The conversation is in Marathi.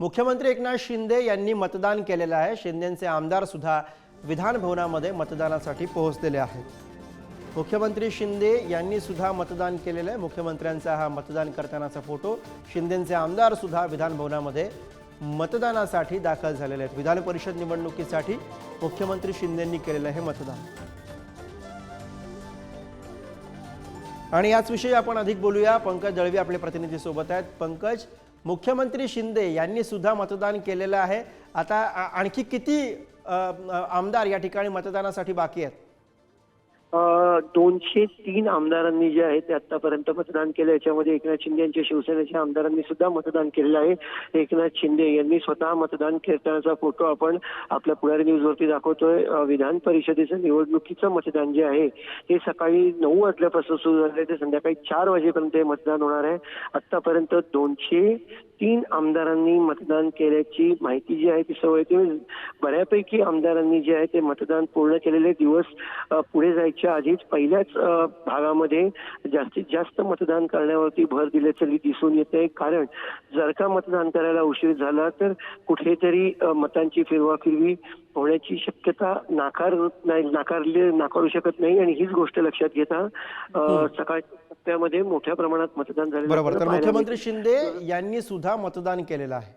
मुख्यमंत्री एकनाथ शिंदे यांनी मतदान केलेलं आहे. शिंदेंचे आमदार सुद्धा मतदानासाठी पोहोचलेले आहेत. मुख्यमंत्री शिंदे यांनी सुद्धा मतदान केलेलं आहे. मुख्यमंत्र्यांचा हा मतदान करतानाचा फोटो. शिंदेचे आमदार सुद्धा मतदानासाठी दाखल झालेले आहेत. विधान परिषद निवडणुकीसाठी मुख्यमंत्री शिंदेंनी केलेलं हे मतदान. आणि याचविषयी आपण अधिक बोलूया. पंकज दळवी आपले प्रतिनिधी सोबत आहेत. पंकज मुख्यमंत्री शिंदे यांनी सुद्धा मतदान केलेलं आहे. आता आणखी किती आमदार या ठिकाणी मतदानासाठी बाकी आहेत? दोनशे तीन आमदारांनी जे आहे ते आतापर्यंत मतदान केलं. याच्यामध्ये एकनाथ शिंदे यांच्या शिवसेनेच्या आमदारांनी सुद्धा मतदान केलेलं आहे. एकनाथ शिंदे यांनी स्वतः मतदान करतानाचा फोटो आपण आपल्या पुढारी न्यूजवरती दाखवतोय. विधान परिषदेचं निवडणुकीचं मतदान जे आहे ते सकाळी नऊ वाजल्यापासून सुरू झाले ते संध्याकाळी चार वाजेपर्यंत हे मतदान होणार आहे. आतापर्यंत दोनशे तीन आमदारांनी मतदान केल्याची माहिती जी आहे ती सवय बऱ्यापैकी आमदारांनी जे आहे ते मतदान पूर्ण केलेले दिवस पुढे जायच्या आधीच पहिल्याच भागामध्ये जास्तीत जास्त मतदान करण्यावरती भर दिल्याचं दिसून येते कारण जर का मतदान करायला उशीर झाला तर कुठेतरी मतांची फिरवाफिरवी होण्याची शक्यता नाकार नाही नाकारली नाकारू शकत नाही आणि हीच गोष्ट लक्षात घेता सकाळच्या टप्प्यामध्ये मोठ्या प्रमाणात मतदान झालेलं बरोबर. तर मुख्यमंत्री शिंदे यांनी सुद्धा मतदान केलेलं आहे.